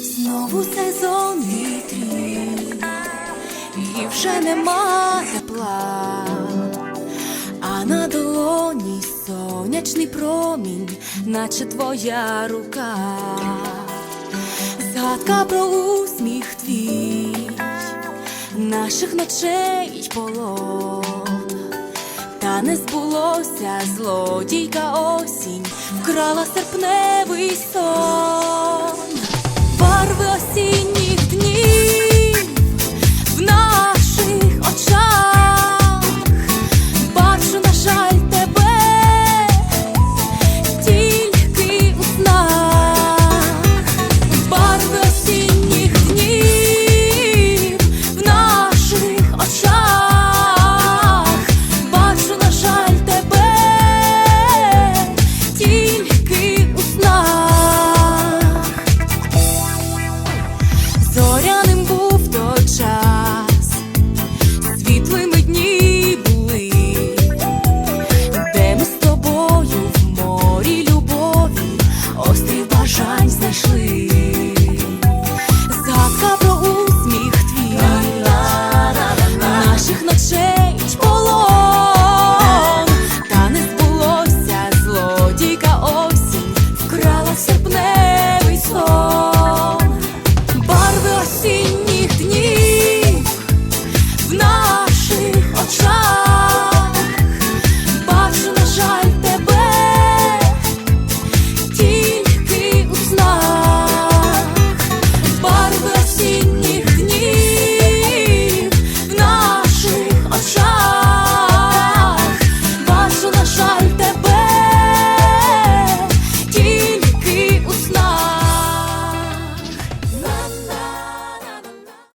Знову сезон вітрів, і вже нема тепла, а на долоні сонячний промінь, наче твоя рука, згадка про усміх твій, наших ночей полон, та не збулося злодійка осінь, вкрала серпневий сон.